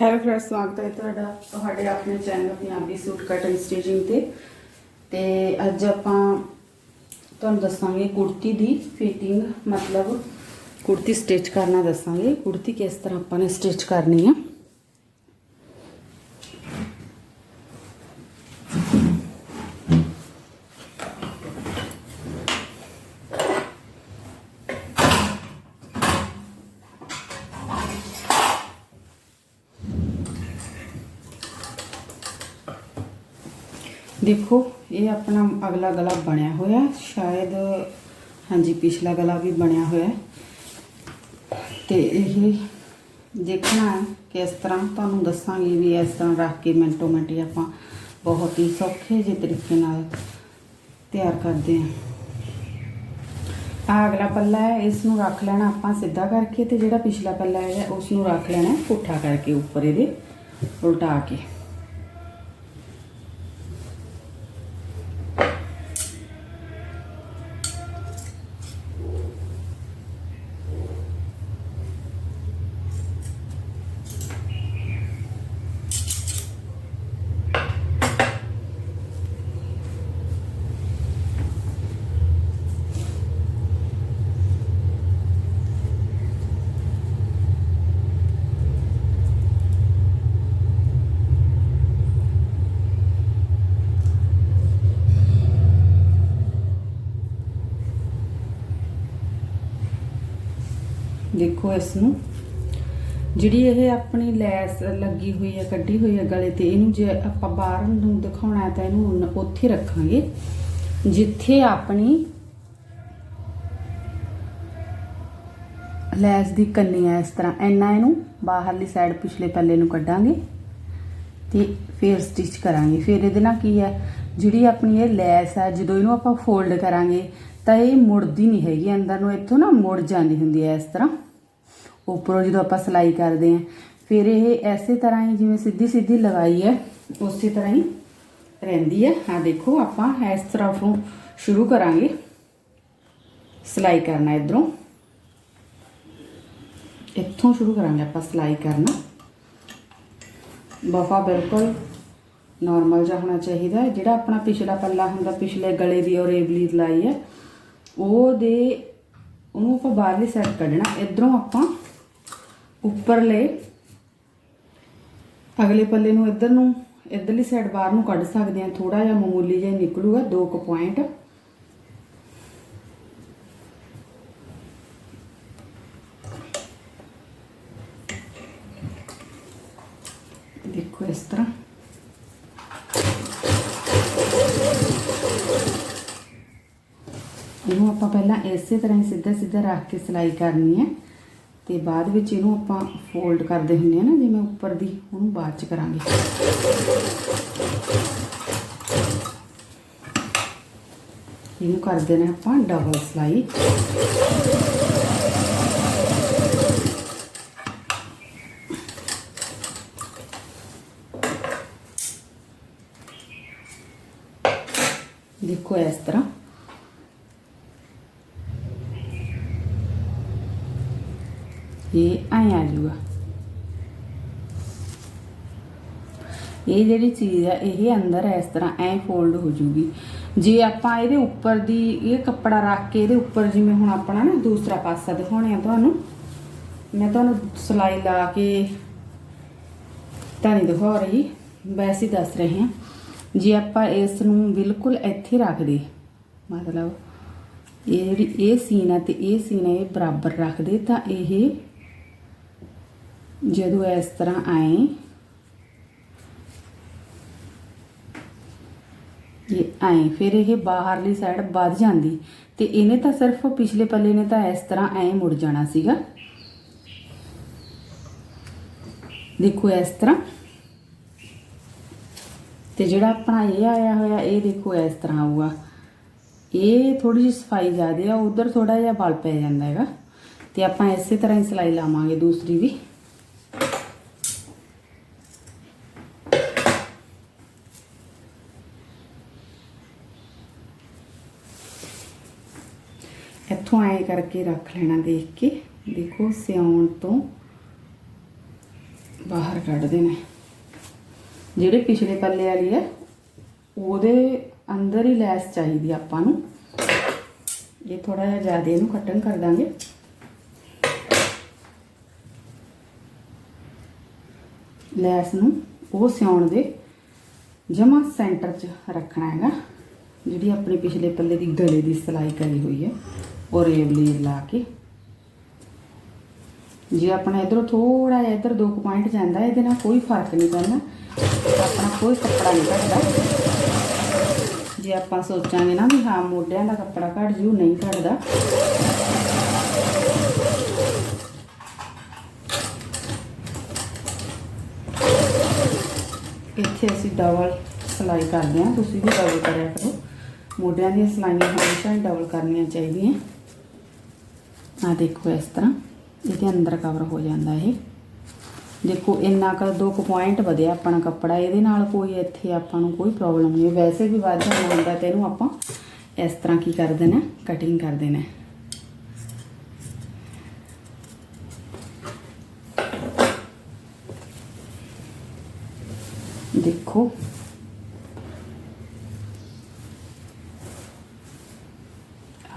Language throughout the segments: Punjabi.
ਹੈਲੋ ਫਰੈਂਡ ਸਵਾਗਤ ਹੈ ਤੁਹਾਡਾ ਤੁਹਾਡੇ ਆਪਣੇ channel Punjabi suit cutting stitching ਤੇ। ਤੇ ਅੱਜ ਆਪਾਂ ਤੁਹਾਨੂੰ ਦੱਸਾਂਗੇ ਕੁੜਤੀ ਦੀ ਫਿਟਿੰਗ ਮਤਲਬ ਕੁੜਤੀ ਸਟਿਚ ਕਰਨਾ ਦੱਸਾਂਗੇ। ਕੁੜਤੀ ਕਿਸ ਤਰ੍ਹਾਂ ਆਪਾਂ ਨੇ ਸਟਿਚ ਕਰਨੀ ਆ। ਦੇਖੋ, ਇਹ ਆਪਣਾ ਅਗਲਾ ਗਲਾ ਬਣਿਆ ਹੋਇਆ, ਸ਼ਾਇਦ, ਹਾਂਜੀ, ਪਿਛਲਾ ਗਲਾ ਵੀ ਬਣਿਆ ਹੋਇਆ। ਤੇ ਇਹ ਦੇਖਣਾ ਕਿਸ ਤਰ੍ਹਾਂ ਤੁਹਾਨੂੰ ਦੱਸਾਂਗੇ ਵੀ ਇਸ ਤਰ੍ਹਾਂ ਰੱਖ ਕੇ ਮਿੰਟੋ ਮਿੰਟ ਹੀ ਆਪਾਂ ਬਹੁਤ ਹੀ ਸੌਖੇ ਜਿਹੇ ਤਰੀਕੇ ਨਾਲ ਤਿਆਰ ਕਰਦੇ ਹਾਂ। ਆ ਅਗਲਾ ਪੱਲਾ ਹੈ ਇਸ ਨੂੰ ਰੱਖ ਲੈਣਾ ਆਪਾਂ ਸਿੱਧਾ ਕਰਕੇ ਤੇ ਜਿਹੜਾ ਪਿਛਲਾ ਪੱਲਾ ਹੈ ਉਸ ਨੂੰ ਰੱਖ ਲੈਣਾ ਪੁੱਠਾ ਕਰਕੇ ਉੱਪਰ ਇਹਦੇ, ਉਲਟਾ ਕੇ। ਦੇਖੋ ਇਸ ਨੂੰ। ਜਿਹੜੀ ਇਹ ਆਪਣੀ ਲੈਸ ਲੱਗੀ ਹੋਈ ਹੈ, ਕੱਢੀ ਹੋਈ ਹੈ ਗਲੇ ਤੇ, ਇਹਨੂੰ ਜੇ ਆਪਾਂ ਬਾਹਰ ਨੂੰ ਦਿਖਾਉਣਾ ਤਾਂ ਇਹਨੂੰ ਉੱਥੇ ਰੱਖਾਂਗੇ, ਜਿੱਥੇ ਆਪਣੀ ਲੈਸ ਦੀ ਕੰਨੀ ਹੈ ਇਸ ਤਰ੍ਹਾਂ। ਇੰਨਾ ਇਹਨੂੰ ਬਾਹਰਲੀ ਸਾਈਡ ਪਿਛਲੇ ਪੱਲੇ ਨੂੰ ਕੱਢਾਂਗੇ ਤੇ ਫਿਰ ਸਟਿਚ ਕਰਾਂਗੇ। ਫਿਰ ਇਹਦੇ ਨਾਲ ਕੀ ਹੈ, ਜਿਹੜੀ ਆਪਣੀ ਇਹ ਲੈਸ ਹੈ, ਜਦੋਂ ਇਹਨੂੰ ਆਪਾਂ ਫੋਲਡ ਕਰਾਂਗੇ ਤਾਂ ਇਹ ਮੁੜਦੀ ਨਹੀਂ ਹੈਗੀ। ਅੰਦਰ ਨੂੰ ਇੱਥੋਂ ਨਾ ਮੁੜ ਜਾਂਦੀ ਹੁੰਦੀ ਹੈ ਇਸ ਤਰ੍ਹਾਂ। ਉੱਪਰੋਂ ਜਦੋਂ ਆਪਾਂ ਸਿਲਾਈ ਕਰਦੇ ਹਾਂ, ਫਿਰ ਇਹ ਐਸੇ ਤਰ੍ਹਾਂ ਹੀ ਜਿਵੇਂ ਸਿੱਧੀ ਸਿੱਧੀ ਲਗਾਈ ਹੈ, ਉਸੇ ਤਰ੍ਹਾਂ ਹੀ ਰਹਿੰਦੀ ਹੈ। ਆ ਦੇਖੋ, ਆਪਾਂ ਇਸ ਤਰ੍ਹਾਂ ਤੋਂ ਸ਼ੁਰੂ ਕਰਾਂਗੇ ਸਿਲਾਈ ਕਰਨਾ ਇਧਰੋਂ। ਇੱਥੋਂ ਸ਼ੁਰੂ ਕਰਾਂਗੇ ਆਪਾਂ ਸਿਲਾਈ ਕਰਨਾ। ਵਫਾ ਬਿਲਕੁਲ ਨਾਰਮਲ ਜਿਹਾ ਹੋਣਾ ਚਾਹੀਦਾ ਹੈ। ਜਿਹੜਾ ਆਪਣਾ ਪਿਛਲਾ ਪੱਲਾ ਹੁੰਦਾ, ਪਿਛਲੇ ਗਲੇ ਦੀ ਔਰ ਏਬਲੀ ਲਾਈ ਹੈ, ਉਹਦੇ, ਉਹਨੂੰ ਆਪਾਂ ਬਾਹਰਲੀ ਸਾਈਡ ਕੱਢਣਾ। ਇਧਰੋਂ ਆਪਾਂ ਉੱਪਰਲੇ ਅਗਲੇ ਪੱਲੇ ਨੂੰ ਇੱਧਰ ਨੂੰ, ਇੱਧਰਲੀ ਸਾਈਡ ਬਾਹਰ ਨੂੰ ਕੱਢ ਸਕਦੇ ਹਾਂ। ਥੋੜਾ ਜਿਹਾ ਮਾਮੂਲੀ ਜਿਹਾ ਨਿਕਲੂਗਾ, ਦੋ ਕੁ ਪੁਆਇੰਟ ਦੇਖੋ ਇਸ ਤਰ੍ਹਾਂ। ਇਹਨੂੰ ਆਪਾਂ ਪਹਿਲਾਂ ਇਸੇ ਤਰ੍ਹਾਂ ਹੀ ਸਿੱਧਾ ਸਿੱਧਾ ਰੱਖ ਕੇ ਸਿਲਾਈ ਕਰਨੀ ਹੈ। ਤੇ ਬਾਅਦ ਵਿੱਚ ਇਹਨੂੰ ਆਪਾਂ ਫੋਲਡ ਕਰਦੇ ਹੁੰਦੇ ਆ ਨਾ, ਜਿਵੇਂ ਉੱਪਰ ਦੀ, ਉਹਨੂੰ ਬਾਅਦ ਚ ਕਰਾਂਗੇ। ਇਹਨੂੰ ਕਰਦੇ ਨੇ ਆਪਾਂ ਡਬਲ ਸਿਲਾਈ ਦੇਖੋ ਇਸ ਤਰ੍ਹਾਂ। ਇਹ ਐਂ ਆ ਜੂਗਾ ਇਹ ਜਿਹੜੀ ਚੀਜ਼ ਆ, ਇਹ ਅੰਦਰ ਇਸ ਤਰ੍ਹਾਂ ਐਂ ਫੋਲਡ ਹੋ ਜੂਗੀ ਜੇ ਆਪਾਂ ਇਹਦੇ ਉੱਪਰ ਦੀ, ਇਹ ਕੱਪੜਾ ਰੱਖ ਕੇ ਇਹਦੇ ਉੱਪਰ ਜਿਵੇਂ ਹੁਣ ਆਪਣਾ ਨਾ ਦੂਸਰਾ ਪਾਸਾ ਦਿਖਾਉਣੇ ਆ ਤੁਹਾਨੂੰ, ਮੈਂ ਤੁਹਾਨੂੰ ਸਿਲਾਈ ਲਾ ਕੇ ਤਾਂ ਨਹੀਂ ਦਿਖਾ ਰਹੀ ਵੈਸੇ ਦੱਸ ਰਹੇ ਹਾਂ। ਜੇ ਆਪਾਂ ਇਸ ਨੂੰ ਬਿਲਕੁਲ ਇੱਥੇ ਰੱਖ ਦੇ, ਮਤਲਬ ਇਹ ਜਿਹੜੀ ਇਹ ਸੀਨ ਹੈ ਤੇ ਇਹ ਸੀਨ ਹੈ ਇਹ ਬਰਾਬਰ ਰੱਖਦੇ ਤਾਂ ਇਹ ਜਦੋਂ ਇਸ ਤਰ੍ਹਾਂ ਆਏ ਇਹ ਆਏ, ਫਿਰ ਇਹ ਬਾਹਰਲੀ ਸਾਈਡ ਵੱਧ ਜਾਂਦੀ। ਤੇ ਇਹਨੇ ਤਾਂ ਸਿਰਫ ਪਿਛਲੇ ਪੱਲੇ ਨੇ ਤਾਂ ਇਸ ਤਰ੍ਹਾਂ ਐ ਮੁੜ ਜਾਣਾ ਸੀਗਾ। ਦੇਖੋ ਇਸ ਤਰ੍ਹਾਂ। ਤੇ ਜਿਹੜਾ ਆਪਣਾ ਇਹ ਆਇਆ ਹੋਇਆ, ਇਹ ਦੇਖੋ ਇਸ ਤਰ੍ਹਾਂ ਆਊਗਾ। ਇਹ ਥੋੜੀ ਜਿਹੀ ਸਫ਼ਾਈ ਜ਼ਿਆਦੇ ਆ, ਉਧਰ ਥੋੜਾ ਜਿਹਾ ਬਲ ਪੈ ਜਾਂਦਾ ਹੈਗਾ। ਤੇ ਆਪਾਂ ਇਸੇ ਤਰ੍ਹਾਂ ਹੀ ਸਿਲਾਈ ਲਾਵਾਂਗੇ ਦੂਸਰੀ ਵੀ। ਇੱਥੋਂ ਐ ਕਰਕੇ ਰੱਖ ਲੈਣਾ ਦੇਖ ਕੇ। ਦੇਖੋ ਸਿਆਉਣ ਤੋਂ ਬਾਹਰ ਕੱਢ ਦੇਣਾ। ਜਿਹੜੇ ਪਿਛਲੇ ਪੱਲੇ ਵਾਲੀ ਹੈ ਉਹਦੇ ਅੰਦਰ ਹੀ ਲੈਸ ਚਾਹੀਦੀ ਆਪਾਂ ਨੂੰ। ਇਹ ਥੋੜਾ ਜਿਹਾ ਜ਼ਿਆਦਾ ਇਹਨੂੰ ਕਟਿੰਗ ਕਰ ਦਾਂਗੇ। ਲੈਸ ਨੂੰ ਉਹ ਸਿਉਣ ਦੇ ਜਮਾ ਸੈਂਟਰ 'ਚ ਰੱਖਣਾ ਹੈਗਾ, ਜਿਹੜੀ ਆਪਣੇ ਪਿਛਲੇ ਪੱਲੇ ਦੀ ਗਲੇ ਦੀ ਸਿਲਾਈ ਕਰੀ ਹੋਈ ਹੈ ਉਹ ਰੇਵਲੀ ਲਾ ਕੇ। ਜੇ ਆਪਣਾ ਇਧਰੋਂ ਥੋੜਾ ਜਿਹਾ ਇਧਰ ਦੋ ਪੁਆਇੰਟ ਜਾਂਦਾ, ਇਹਦੇ ਨਾਲ ਕੋਈ ਫ਼ਰਕ ਨਹੀਂ ਪੈਂਦਾ। ਆਪਣਾ ਕੋਈ ਕੱਪੜਾ ਨਹੀਂ ਘਟਦਾ। ਜੇ ਆਪਾਂ ਸੋਚਾਂਗੇ ਨਾ ਵੀ ਹਾਂ, ਮੋਢਿਆਂ ਦਾ ਕੱਪੜਾ ਘਟ ਜੂ, ਨਹੀਂ ਘਟਦਾ। ਇੱਥੇ ਅਸੀਂ ਡਬਲ ਸਿਲਾਈ ਕਰਦੇ ਹਾਂ। ਤੁਸੀਂ ਵੀ ਡਬਲ ਕਰਿਆ ਕਰੋ। ਮੋਢਿਆਂ ਦੀਆਂ ਸਲਾਈਆਂ ਹਮੇਸ਼ਾ ਹੀ ਡਬਲ ਕਰਨੀਆਂ ਚਾਹੀਦੀਆਂ। ਆ ਦੇਖੋ ਇਸ ਤਰ੍ਹਾਂ, ਇਹਦੇ ਅੰਦਰ ਕਵਰ ਹੋ ਜਾਂਦਾ ਇਹ। ਦੇਖੋ, ਇੰਨਾ ਕੁ ਦੋ ਕੁ ਪੁਆਇੰਟ ਵਧਿਆ ਆਪਣਾ ਕੱਪੜਾ, ਇਹਦੇ ਨਾਲ ਕੋਈ ਇੱਥੇ ਆਪਾਂ ਨੂੰ ਕੋਈ ਪ੍ਰੋਬਲਮ ਨਹੀਂ। ਵੈਸੇ ਵੀ ਵੱਧ ਜਾਣਾ ਹੁੰਦਾ ਤੇ ਇਹਨੂੰ ਆਪਾਂ ਇਸ ਤਰ੍ਹਾਂ ਕੀ ਕਰ ਦੇਣਾ ਕਟਿੰਗ ਕਰ ਦੇਣਾ। ਦੇਖੋ।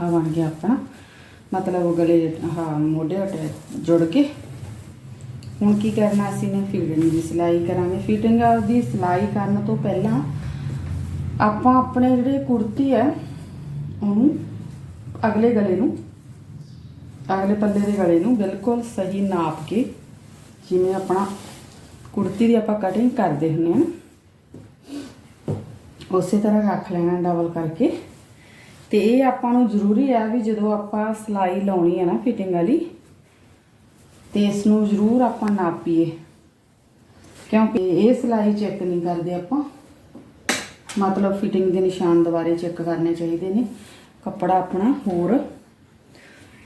ਆ ਬਣ ਗਿਆ ਆਪਣਾ। ਮਤਲਬ ਗਲੇ ਹਾਂ ਮੋਢੇ ਅਟੈਚ ਜੁੜ ਕੇ। ਹੁਣ ਕੀ ਕਰਨਾ ਅਸੀਂ ਨੇ ਫੀਟਿੰਗ ਦੀ ਸਿਲਾਈ ਕਰਾਂਗੇ। ਫੀਟਿੰਗ ਦੀ ਸਿਲਾਈ ਕਰਨ ਤੋਂ ਪਹਿਲਾਂ ਆਪਾਂ ਆਪਣੇ ਜਿਹੜੇ ਕੁੜਤੀ ਹੈ, ਉਹਨੂੰ ਅਗਲੇ ਗਲੇ ਨੂੰ, ਅਗਲੇ ਪੱਲੇ ਦੇ ਗਲੇ ਨੂੰ ਬਿਲਕੁਲ ਸਹੀ ਨਾਪ ਕੇ ਜਿਵੇਂ ਆਪਣਾ ਕੁੜਤੀ ਦੀ ਆਪਾਂ ਕਟਿੰਗ ਕਰਦੇ ਹੁੰਦੇ ਹਾਂ ਉਸੇ ਤਰ੍ਹਾਂ ਰੱਖ ਲੈਣਾ ਡਬਲ ਕਰਕੇ। ਤੇ ਇਹ ਆਪਾਂ ਨੂੰ ਜ਼ਰੂਰੀ ਆ ਵੀ ਜਦੋਂ ਆਪਾਂ ਸਿਲਾਈ ਲਾਉਣੀ ਹੈ ਨਾ ਫਿਟਿੰਗ ਵਾਲੀ, ਤੇ ਇਸ ਨੂੰ ਜ਼ਰੂਰ ਆਪਾਂ ਨਾਪੀਏ। ਕਿਉਂਕਿ ਇਹ ਸਿਲਾਈ ਚੈੱਕ ਨਹੀਂ ਕਰਦੇ ਆਪਾਂ। ਮਤਲਬ ਫਿਟਿੰਗ ਦੇ ਨਿਸ਼ਾਨ ਦੁਬਾਰੇ ਚੈੱਕ ਕਰਨੇ ਚਾਹੀਦੇ ਨੇ। ਕੱਪੜਾ ਆਪਣਾ ਹੋਰ,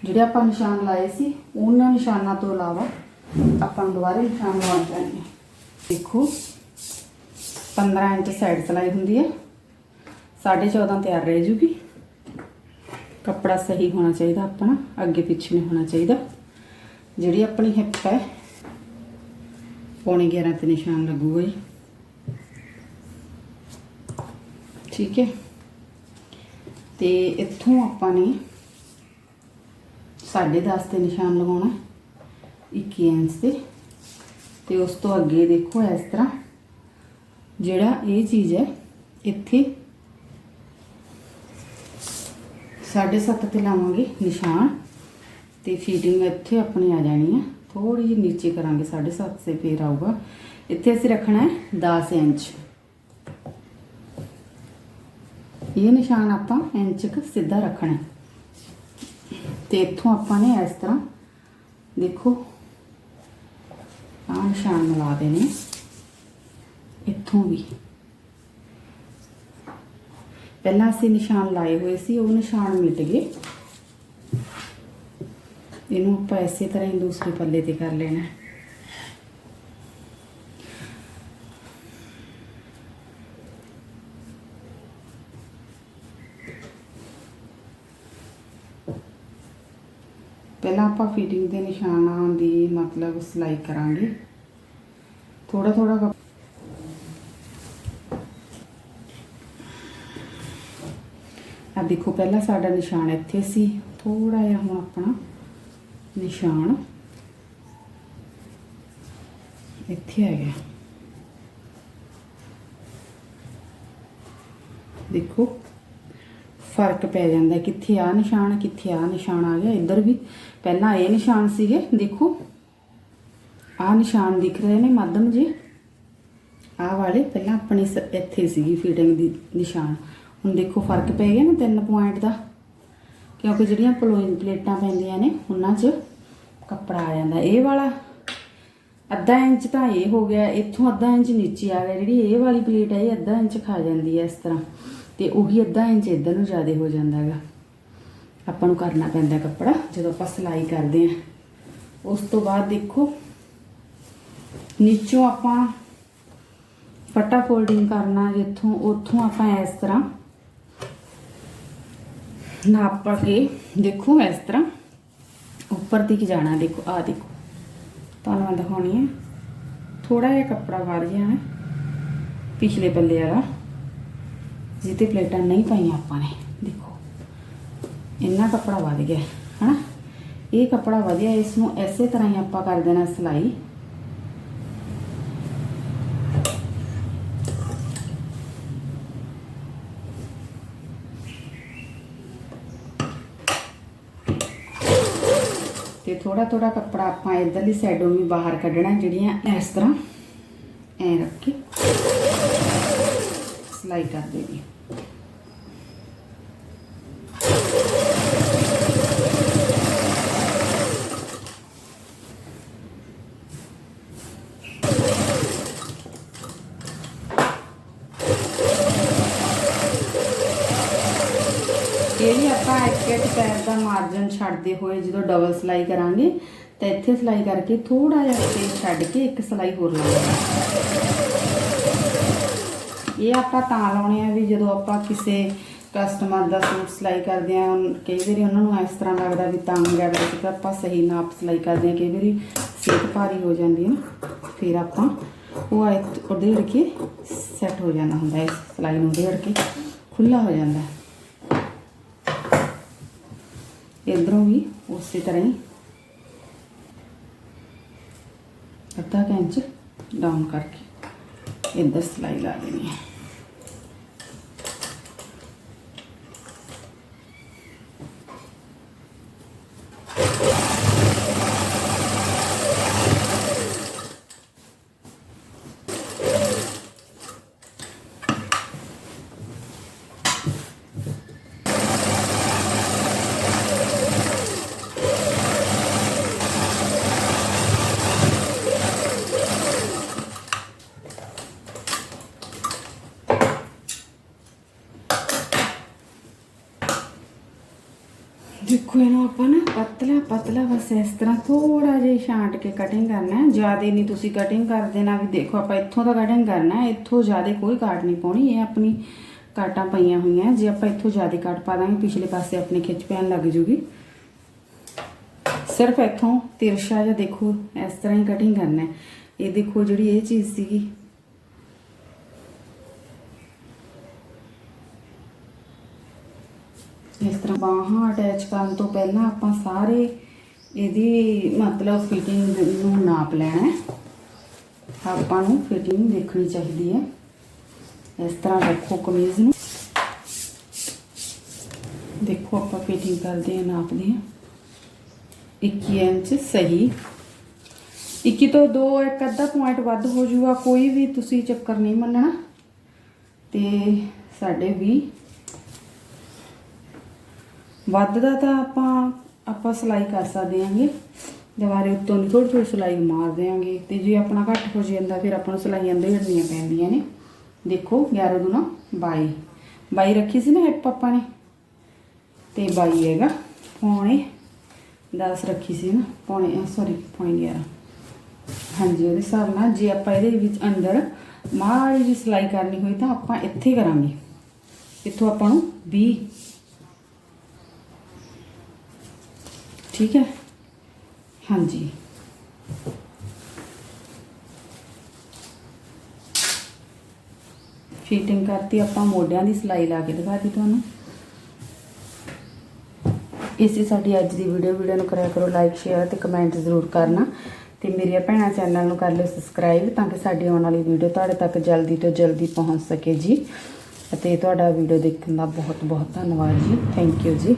ਜਿਹੜੇ ਆਪਾਂ ਨਿਸ਼ਾਨ ਲਾਏ ਸੀ, ਉਹਨਾਂ ਨਿਸ਼ਾਨਾਂ ਤੋਂ ਇਲਾਵਾ ਆਪਾਂ ਨੂੰ ਦੁਬਾਰੇ ਨਿਸ਼ਾਨ ਲਵਾਉਣੇ ਪੈਣਗੇ। ਦੇਖੋ 15 ਇੰਚ ਸਾਈਡ ਸਿਲਾਈ ਹੁੰਦੀ ਹੈ 14.5 ਤਿਆਰ ਰਹਿ ਜੂਗੀ। ਕੱਪੜਾ ਸਹੀ ਹੋਣਾ ਚਾਹੀਦਾ, ਆਪਣਾ, ਅੱਗੇ ਪਿੱਛੇ ਨਹੀਂ ਹੋਣਾ ਚਾਹੀਦਾ। ਜਿਹੜੀ ਆਪਣੀ ਹਿੱਪ ਹੈ, ਪੌਣੇ 11 ਤੇ ਨਿਸ਼ਾਨ ਲੱਗੂਗਾ ਜੀ। ਠੀਕ ਹੈ? ਤੇ ਇੱਥੋਂ ਆਪਾਂ ਨੇ 10.5 ਤੇ ਨਿਸ਼ਾਨ ਲਗਾਉਣਾ 21 ਇੰਚ ਤੇ। ਤੇ ਉਸ ਤੋਂ ਅੱਗੇ ਦੇਖੋ ਇਸ ਤਰ੍ਹਾਂ, ਜਿਹੜਾ ਇਹ ਚੀਜ਼ ਹੈ, ਇੱਥੇ 7.5 ਤੇ ਲਾਵਾਂਗੇ ਨਿਸ਼ਾਨ। ਤੇ ਫੀਟਿੰਗ ਇੱਥੇ ਆਪਣੀ ਆ ਜਾਣੀ ਹੈ ਥੋੜੀ ਜਿਹੀ ਨੀਚੇ ਕਰਾਂਗੇ 7.5 ਸੇ ਫੇਰ ਆਊਗਾ। ਇੱਥੇ ਅਸੀਂ ਰੱਖਣਾ ਹੈ 10 ਇੰਚ। ਇਹ ਨਿਸ਼ਾਨ ਆਪਾਂ ਇੰਚ ਕੁ ਸਿੱਧਾ ਰੱਖਣਾ ਹੈ। ਤੇ ਇੱਥੋਂ ਆਪਾਂ ਨੇ ਇਸ ਤਰ੍ਹਾਂ, ਦੇਖੋ, ਆਹ ਨਿਸ਼ਾਨ ਮਿਲਾ ਦੇਣੇ ਇੱਥੋਂ ਵੀ। ਪਹਿਲਾਂ ਅਸੀਂ ਨਿਸ਼ਾਨ ਲਾਏ ਹੋਏ ਸੀ, ਉਹ ਨਿਸ਼ਾਨ ਮਿਟ ਗਏ। ਇਹਨੂੰ ਆਪਾਂ ਇਸੇ ਤਰ੍ਹਾਂ ਹੀ ਦੂਸਰੇ ਪੱਲੇ ਤੇ ਕਰ ਲੈਣਾ ਪਹਿਲਾਂ ਆਪਾਂ ਫਿਟਿੰਗ ਦੇ ਨਿਸ਼ਾਨਾਂ ਦੀ ਮਤਲਬ ਸਿਲਾਈ ਕਰਾਂਗੇ। ਥੋੜਾ ਥੋੜਾ ਆ ਦੇਖੋ, ਪਹਿਲਾਂ ਸਾਡਾ ਨਿਸ਼ਾਨ ਇੱਥੇ ਸੀ। ਥੋੜਾ ਜਿਹਾ ਹੁਣ ਆਪਣਾ ਨਿਸ਼ਾਨ ਇੱਥੇ ਆ ਗਿਆ। ਦੇਖੋ, ਫ਼ਰਕ ਪੈ ਜਾਂਦਾ ਕਿੱਥੇ ਆ ਨਿਸ਼ਾਨ, ਕਿੱਥੇ ਆ ਨਿਸ਼ਾਨ ਆ ਗਿਆ। ਇੱਧਰ ਵੀ ਪਹਿਲਾਂ ਇਹ ਨਿਸ਼ਾਨ ਸੀਗੇ। ਦੇਖੋ ਆ ਨਿਸ਼ਾਨ ਦਿਖ ਰਹੇ ਨੇ ਮਾਧਮ ਜੀ। ਆਹ ਵਾਲੇ ਪਹਿਲਾਂ ਆਪਣੀ ਇੱਥੇ ਸੀਗੀ ਫੀਟਿੰਗ ਦੀ ਨਿਸ਼ਾਨ। ਹੁਣ ਦੇਖੋ ਫ਼ਰਕ ਪੈ ਗਿਆ ਨਾ ਤਿੰਨ ਪੁਆਇੰਟ ਦਾ। ਕਿਉਂਕਿ ਜਿਹੜੀਆਂ ਪਲੋਇਨ ਪਲੇਟਾਂ ਪੈਂਦੀਆਂ ਨੇ, ਉਹਨਾਂ 'ਚ ਕੱਪੜਾ ਆ ਜਾਂਦਾ। ਇਹ ਵਾਲਾ ਅੱਧਾ ਇੰਚ ਤਾਂ ਇਹ ਹੋ ਗਿਆ, ਇੱਥੋਂ ਅੱਧਾ ਇੰਚ ਨੀਚੇ ਆ ਗਿਆ। ਜਿਹੜੀ ਇਹ ਵਾਲੀ ਪਲੇਟ ਹੈ ਇਹ ਅੱਧਾ ਇੰਚ ਖਾ ਜਾਂਦੀ ਹੈ ਇਸ ਤਰ੍ਹਾਂ। ਤੇ ਉਹੀ ਅੱਧਾ ਇੰਚ ਇੱਧਰ ਨੂੰ ਜ਼ਿਆਦਾ ਹੋ ਜਾਂਦਾ ਹੈਗਾ ਆਪਾਂ ਨੂੰ ਕਰਨਾ ਪੈਂਦਾ ਕੱਪੜਾ, ਜਦੋਂ ਆਪਾਂ ਸਿਲਾਈ ਕਰਦੇ ਹਾਂ ਉਸ ਤੋਂ ਬਾਅਦ ਦੇਖੋ, ਨੀਚੋਂ ਆਪਾਂ ਫਟਾ ਫੋਲਡਿੰਗ ਕਰਨਾ, ਜਿੱਥੋਂ, ਉੱਥੋਂ ਆਪਾਂ ਇਸ ਤਰ੍ਹਾਂ ਨਾਪ ਕੇ ਦੇਖੋ ਇਸ ਤਰ੍ਹਾਂ। ਉੱਪਰ ਤੱਕ ਜਾਣਾ ਦੇਖੋ ਆ ਦੇਖੋ। ਤੁਹਾਨੂੰ ਮੈਂ ਦਿਖਾਉਣੀ ਹੈ। ਥੋੜਾ ਜਿਹਾ ਕੱਪੜਾ ਵੱਧ ਜਾਣਾ ਪਿਛਲੇ ਪੱਲੇ ਵਾਲਾ ਜਿੱਤੇ ਪਲੇਟਾਂ ਨਹੀਂ ਪਾਈਆਂ ਆਪਾਂ ਨੇ, ਦੇਖੋ। ਇੰਨਾ ਕੱਪੜਾ ਵੱਧ ਗਿਆ, ਹਨਾ? ਇਹ ਕੱਪੜਾ ਵਧਿਆ, ਇਸ ਨੂੰ ਐਸੇ ਤਰ੍ਹਾਂ ਹੀ ਆਪਾਂ ਕਰ ਦੇਣਾ ਸਿਲਾਈ। ਥੋੜਾ ਥੋੜਾ ਕੱਪੜਾ ਆਪਾਂ ਇਧਰਲੀ ਸਾਈਡੋਂ ਵੀ ਬਾਹਰ ਕੱਢਣਾ, ਜਿਹੜੀਆਂ ਇਸ ਤਰ੍ਹਾਂ। ਐ ਰੱਖ ਕੇ। ਸਿਲਾਈ ਕਰ ਦੇਣੀ ਇਹ ਵੀ ਆਪਾਂ ਇੱਕ ਇੱਕ ਪੈਰ ਦਾ ਮਾਰਜਨ ਛੱਡਦੇ ਹੋਏ ਜਦੋਂ ਡਬਲ ਸਿਲਾਈ ਕਰਾਂਗੇ, ਤਾਂ ਇੱਥੇ ਸਿਲਾਈ ਕਰਕੇ ਥੋੜਾ ਜਿਹਾ ਸਪੇਸ ਛੱਡ ਕੇ ਇੱਕ ਸਿਲਾਈ ਹੋਰ ਲਾਵਾਂਗੇ। ਇਹ ਆਪਾਂ ਤਾਂ ਲਾਉਣੇ ਆ ਵੀ ਜਦੋਂ ਆਪਾਂ ਕਿਸੇ ਕਸਟਮਰ ਦਾ ਸੂਟ ਸਿਲਾਈ ਕਰਦੇ ਆ ਕਈ ਵਾਰੀ ਉਹਨਾਂ ਨੂੰ ਇਸ ਤਰ੍ਹਾਂ ਲੱਗਦਾ ਵੀ ਤੰਗ ਹੈ ਵਿੱਚ ਤਾਂ ਆਪਾਂ ਸਹੀ ਨਾਪ ਸਿਲਾਈ ਕਰਦੇ ਆ ਕਈ ਵਾਰੀ ਸਿੱਧ ਭਾਰੀ ਹੋ ਜਾਂਦੀ ਹੈ ਨਾ, ਫਿਰ ਆਪਾਂ ਉਹ ਐ- ਉਹਦੇ ਕੇ ਸੈੱਟ ਹੋ ਜਾਂਦਾ ਹੁੰਦਾ ਇਸ ਸਿਲਾਈ ਨੂੰ ਡੇੜ ਕੇ ਖੁੱਲਾ ਹੋ ਜਾਂਦਾ ਹੈ ਇਧਰੋਂ ਵੀ, ਉਸੇ ਤਰ੍ਹਾਂ ਹੀ। ਅੱਧਾ ਕੁ ਇੰਚ ਡਾਊਨ ਕਰਕੇ ਇੱਧਰ ਸਿਲਾਈ ਲਾ ਦੇਣੀ ਹੈ। ਦੇਖੋ ਇਹਨੂੰ ਆਪਾਂ ਨਾ ਪਤਲਾ ਪਤਲਾ ਬਸ ਇਸ ਤਰ੍ਹਾਂ ਥੋੜਾ ਜਿਹਾ ਛਾਂਟ ਕੇ ਕਟਿੰਗ ਕਰਨਾ ਹੈ। ਜ਼ਿਆਦਾ ਨਹੀਂ ਤੁਸੀਂ ਕਟਿੰਗ ਕਰ ਦੇਣਾ ਵੀ ਦੇਖੋ ਆਪਾਂ ਇੱਥੋਂ ਦਾ ਕਟਿੰਗ ਕਰਨਾ ਹੈ, ਇੱਥੋਂ ਜ਼ਿਆਦਾ ਕੋਈ ਕਾਟ ਨਹੀਂ ਪਾਉਣੀ, ਇਹ ਆਪਣੀ ਕਾਟਾਂ ਪਈਆਂ ਹੋਈਆਂ ਜੇ ਆਪਾਂ ਇੱਥੋਂ ਜ਼ਿਆਦਾ ਕਾਟ ਪਾ ਦਾਂਗੇ, ਪਿਛਲੇ ਪਾਸੇ ਆਪਣੀ ਖਿੱਚ ਪੈਣ ਲੱਗ ਜੂਗੀ। ਸਿਰਫ ਇੱਥੋਂ ਤਿਰਸ਼ਾ ਜਾਂ ਦੇਖੋ, ਇਸ ਤਰ੍ਹਾਂ ਹੀ ਕਟਿੰਗ ਕਰਨਾ ਹੈ। ਇਹ ਦੇਖੋ ਜਿਹੜੀ ਇਹ ਚੀਜ਼ ਸੀਗੀ ਇਸ ਤਰ੍ਹਾਂ ਬਾਹਾਂ ਅਟੈਚ ਕਰਨ ਤੋਂ ਪਹਿਲਾਂ ਆਪਾਂ ਸਾਰੇ ਇਹਦੀ ਮਤਲਬ ਫਿਟਿੰਗ ਨੂੰ ਨਾਪ ਲੈਣਾ ਹੈ। ਆਪਾਂ ਨੂੰ ਫਿਟਿੰਗ ਦੇਖਣੀ ਚਾਹੀਦੀ ਹੈ। ਇਸ ਤਰ੍ਹਾਂ ਰੱਖੋ ਕਮੀਜ਼ ਨੂੰ। ਦੇਖੋ ਆਪਾਂ ਫਿਟਿੰਗ ਕਰਦੇ ਹਾਂ, ਨਾਪਦੇ ਹਾਂ। 21 ਇੰਚ ਸਹੀ। 21 ਤੋਂ 2 ਇੱਕ ਅੱਧਾ ਪੁਆਇੰਟ ਵੱਧ ਹੋ ਜਾਊਗਾ, ਕੋਈ ਵੀ ਤੁਸੀਂ ਚੱਕਰ ਨਹੀਂ ਮੰਨਣਾ। ਤੇ ਸਾਡੇ 20 ਵੱਧ ਦਾ ਤਾਂ ਆਪਾਂ ਆਪਾਂ ਸਿਲਾਈ ਕਰ ਸਕਦੇ ਹਾਂਗੇ। ਦੁਬਾਰੇ ਉੱਤੋਂ ਦੀ ਥੋੜੀ ਥੋੜੀ ਸਿਲਾਈ ਮਾਰ ਦਿਆਂਗੇ। ਤੇ ਜੇ ਆਪਣਾ ਘੱਟ ਹੋ ਜਾਂਦਾ, ਫਿਰ ਆਪਾਂ ਨੂੰ ਸਿਲਾਈਆਂ ਹਟਣੀਆਂ ਪੈਂਦੀਆਂ ਨੇ। ਦੇਖੋ 11 ਦੁਨਾ 22 22 ਰੱਖੀ ਸੀ ਨਾ ਹਿੱਪ ਆਪਾਂ ਨੇ? ਤੇ 22 ਹੈਗਾ, ਪੌਣੇ 10 ਰੱਖੀ ਸੀ ਨਾ? ਪੌਣੇ ਸੌਰੀ ਪੌਣੇ 11 ਹਾਂਜੀ, ਉਹਦੇ ਹਿਸਾਬ ਨਾਲ ਜੇ ਆਪਾਂ ਇਹਦੇ ਵਿੱਚ ਅੰਦਰ ਮਾੜੀ ਜਿਹੀ ਸਿਲਾਈ ਕਰਨੀ ਹੋਈ ਤਾਂ ਆਪਾਂ ਇੱਥੇ ਕਰਾਂਗੇ। ਇੱਥੋਂ ਆਪਾਂ ਨੂੰ 20 ਠੀਕ ਹੈ? ਹਾਂਜੀ। ਫਿਟਿੰਗ ਕਰਤੀ, ਆਪਾਂ ਮੋਢਿਆਂ ਦੀ ਸਿਲਾਈ ਲਾ ਕੇ ਦਿਖਾਤੀ ਤੁਹਾਨੂੰ। ਇਸੇ ਸਾਡੀ ਅੱਜ ਦੀ ਵੀਡੀਓ ਵੀਡੀਓ ਨੂੰ ਕਰਿਆ ਕਰੋ ਲਾਈਕ ਸ਼ੇਅਰ ਤੇ ਕਮੈਂਟ ਜ਼ਰੂਰ ਕਰਨਾ। ਤੇ ਮੇਰੀਆਂ ਭੈਣਾਂ ਚੈਨਲ ਨੂੰ ਕਰ ਲਿਓ ਸਬਸਕ੍ਰਾਈਬ ਤਾਂ ਕਿ ਸਾਡੀ ਆਉਣ ਵਾਲੀ ਵੀਡੀਓ ਤੁਹਾਡੇ ਤੱਕ ਜਲਦੀ ਤੋਂ ਜਲਦੀ ਪਹੁੰਚ ਸਕੇ ਜੀ। ਅਤੇ ਤੁਹਾਡਾ ਵੀਡੀਓ ਦੇਖਣ ਦਾ ਬਹੁਤ ਬਹੁਤ ਧੰਨਵਾਦ ਜੀ। ਥੈਂਕ ਯੂ ਜੀ।